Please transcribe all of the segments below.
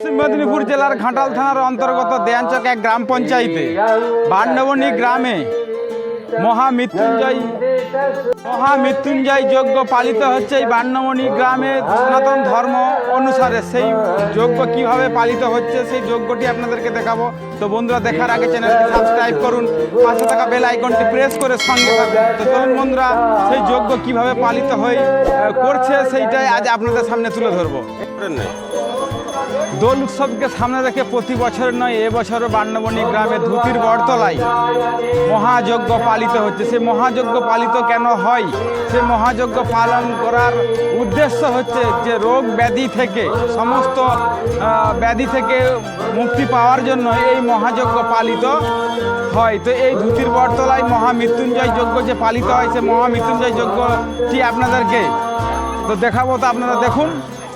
পশ্চিম মেদিনীপুর জেলার ঘাটাল থানার অন্তর্গত দেয়ানচক এক গ্রাম পঞ্চায়েতে বান্ডবনী গ্রামে মহামৃত্যুঞ্জয় মহামৃত্যুঞ্জয় যজ্ঞ পালিত হচ্ছে এই বান্নমণি গ্রামে। সনাতন ধর্ম অনুসারে সেই যজ্ঞ কীভাবে পালিত হচ্ছে, সেই যজ্ঞটি আপনাদেরকে দেখাবো। তো বন্ধুরা, দেখার আগে চ্যানেলটি সাবস্ক্রাইব করুন, পাশে থাকা বেল আইকনটি প্রেস করে সঙ্গে থাকুন। তো চলুন বন্ধুরা, সেই যজ্ঞ কীভাবে পালিত হয়ে করছে, সেইটাই আজ আপনাদের সামনে তুলে ধরবো। দোল উৎসবকে সামনে রেখে প্রতি বছর নয় এবছরও বান্নবণী গ্রামে ধুতির বটতলায় মহাযজ্ঞ পালিত হচ্ছে। সেই মহাযজ্ঞ পালিত কেন হয়? সে মহাযজ্ঞ পালন করার উদ্দেশ্য হচ্ছে যে রোগ ব্যাধি থেকে, সমস্ত ব্যাধি থেকে মুক্তি পাওয়ার জন্য এই মহাযজ্ঞ পালিত হয়। তো এই ধুতির বটতলায় মহামৃত্যুঞ্জয় যজ্ঞ যে পালিত হয়, সেই মহামৃত্যুঞ্জয় যজ্ঞটি আপনাদেরকে তো দেখাবো। তো আপনারা দেখুন।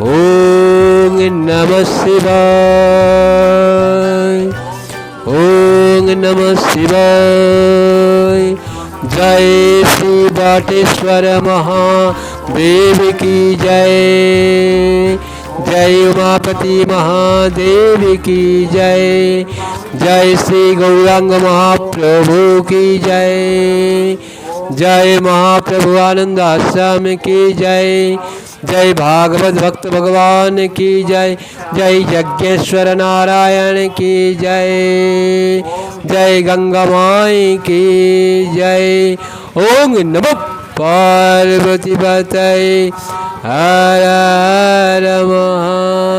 ॐ नमः शिवाय। ओम नमः शिवाय। जय श्री बाटेश्वर महादेव की जय। जय उमापति महादेव की जय। जय श्री गौरांग महाप्रभु की जय। जय महाप्रभु आनंद आश्रम की जय। जय भागवत भक्त भगवान की जय जय यज्ञेश्वर नारायण की जय जय गंगा माई की जय। ओम नमो पार्वती बत हर हर महादेव।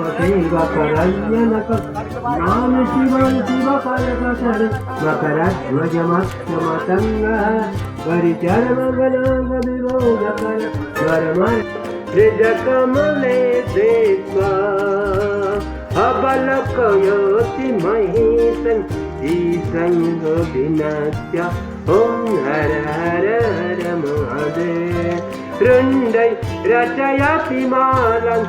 मकरय्य नाम शिवं शिवपालकशर मकरध्वजमक्षमतङ्गः परिचर्मगणागविरोधकर धर्म द्विजकमले देत्वा अबलकयोति महीतन् ईसङ्गविनत्य ॐ हर हर हर महोदय रुण्डै रचयति मालम्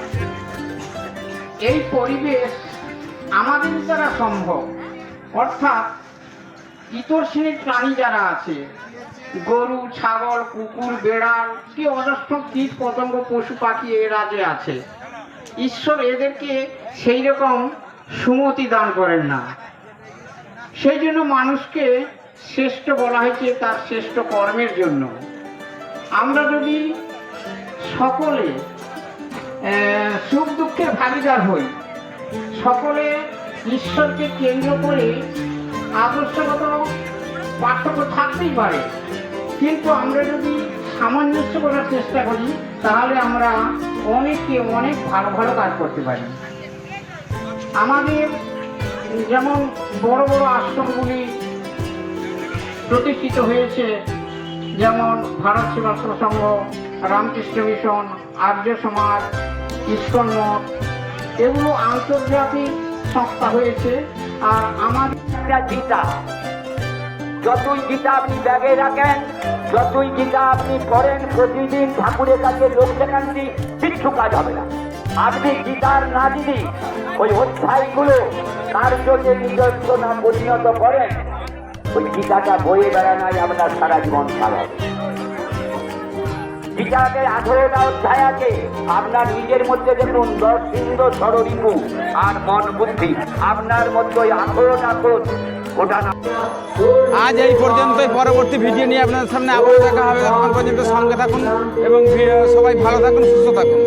এই পরিবেশ আমাদের দ্বারা সম্ভব। অর্থাৎ ইতর শ্রেণির প্রাণী যারা আছে, গরু, ছাগল, কুকুর, বেড়াল, কি অজস্র কীট পতঙ্গ, পশু পাখি এ রাজে আছে, ঈশ্বর এদেরকে সেই রকম সুমতি দান করেন না। সেই জন্য মানুষকে শ্রেষ্ঠ বলা হয়েছে তার শ্রেষ্ঠ কর্মের জন্য। আমরা যদি সকলে সুখ ভাগিদার হই। সকলে ঈশ্বরকে কেন্দ্র করে আদর্শগত পার্থক্য থাকতেই পারে। কিন্তু আমরা যদি সামঞ্জস্য করার চেষ্টা করি, তাহলে আমরা অনেককে অনেক ভালো ভালো কাজ করতে পারি। আমাদের যেমন বড় বড় আশ্রমগুলি প্রতিষ্ঠিত হয়েছে, যেমন ভারত সেবাশ্রম সংঘ, রামকৃষ্ণ মিশন, আর্য সমাজ ইস্কন মঠ এগুলো আন্তর্জাতিক সংস্থা হয়েছে আর আমাদের গীতা। যতই গীতা আপনি ব্যাগে রাখেন, যতই গীতা আপনি পড়েন, প্রতিদিন ঠাকুরের কাছে লোক দেখান্তি কিচ্ছু কাজ হবে না। আপনি গীতার না যদি ওই অধ্যায়গুলো কার্যকে নিদর্শনা পরিণত করেন। ওই গীতাটা বয়ে বেড়ানোই আপনার সারা জীবন চালাবে গীতাকে আঠেরোটা অধ্যায় আছে। আপনার নিজের মধ্যে দেখুন দশ ইন্দ্র সরিপু আর মন বুদ্ধি। আপনার মধ্যে আঠেরোটা কোষ আজ এই পর্যন্তই। পরবর্তী ভিডিও নিয়ে আপনাদের সামনে আবার দেখা হবে। তখন পর্যন্ত সঙ্গে থাকুন এবং সবাই ভালো থাকুন, সুস্থ থাকুন।